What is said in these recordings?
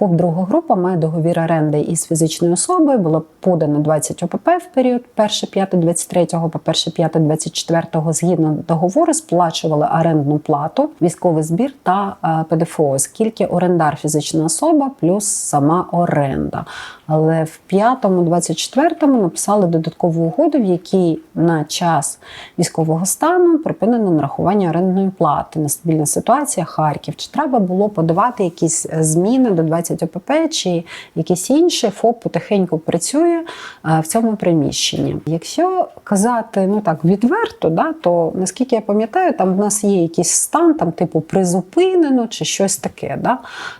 ФОП друга група має договір оренди із фізичною особою. Було подано 20 ОПП в період 1.5.23 по 1.5.24 згідно договору сплачували орендну плату, військовий збір та е, ПДФО, оскільки орендар фізична особа плюс сама оренда. Але в 5-му, 24-му написали додаткову угоду, в якій на час військового стану припинено нарахування орендної плати. Нестабільна ситуація Харків. Чи треба було подавати якісь зміни до 20 ОПП чи якісь інші? ФОП потихеньку працює е, в цьому приміщенні. Якщо казати ну так відверто, да, то наскільки я пам'ятаю, там в нас є якийсь стан, там типу призупинено чи щось таке. Да?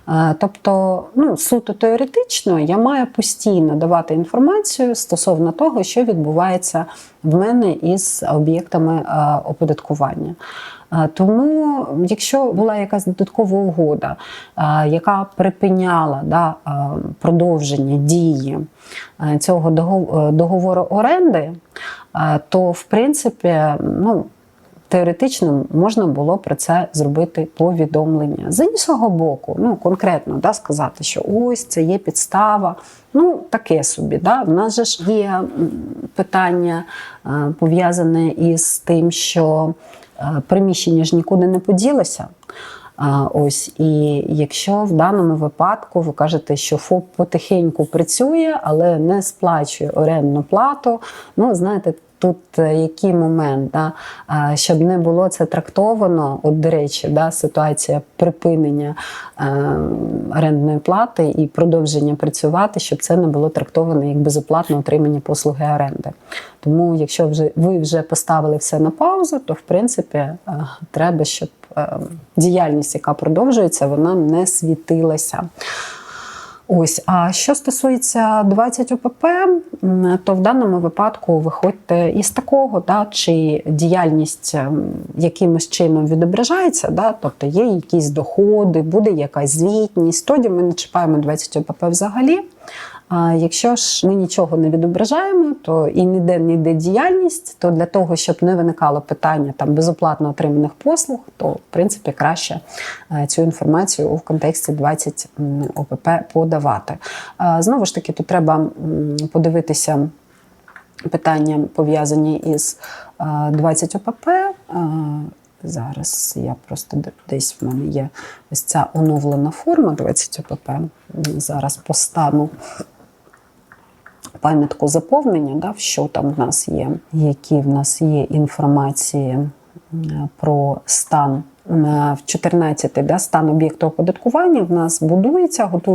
Е, Тобто, ну суто теоретично, я маю постійно давати інформацію стосовно того, що відбувається в мене із об'єктами е, оподаткування. Тому, якщо була якась додаткова угода, яка припиняла да, продовження дії цього е, договору оренди, то в принципі, ну. Теоретично можна було про це зробити повідомлення. З іншого боку, ну конкретно да, сказати, що ось це є підстава. Ну, таке собі. Да? В нас же ж є питання пов'язане із тим, що приміщення ж нікуди не поділося. Ось і якщо в даному випадку ви кажете, що ФОП потихеньку працює, але не сплачує орендну плату, ну знаєте. Тут е, який момент, да? щоб не було це трактовано, от до речі, да, ситуація припинення е, орендної плати і продовження працювати, щоб це не було трактовано як безоплатне отримання послуги оренди. Тому, якщо вже ви вже поставили все на паузу, то в принципі е, треба, щоб діяльність, яка продовжується, вона не світилася. Ось, а що стосується 20 ОПП, то в даному випадку виходьте із такого, да, чи діяльність ем, якимось чином відображається, да, тобто є якісь доходи, буде якась звітність, тоді ми не чіпаємо 20 ОПП взагалі. А якщо ж ми нічого не відображаємо, то і ніде не йде діяльність, то для того, щоб не виникало питання там безоплатно отриманих послуг, то в принципі краще е, цю інформацію у контексті 20 ОПП подавати. Знову ж таки, тут треба подивитися питання пов'язані із е, 20 ОПП. Е, Зараз я просто десь в мене є ось ця оновлена форма 20 ОПП. Зараз постану пам'ятку заповнення, да, що там в нас є, які в нас є інформації про стан. Е, В 14 да, стан об'єкту оподаткування в нас будується, готується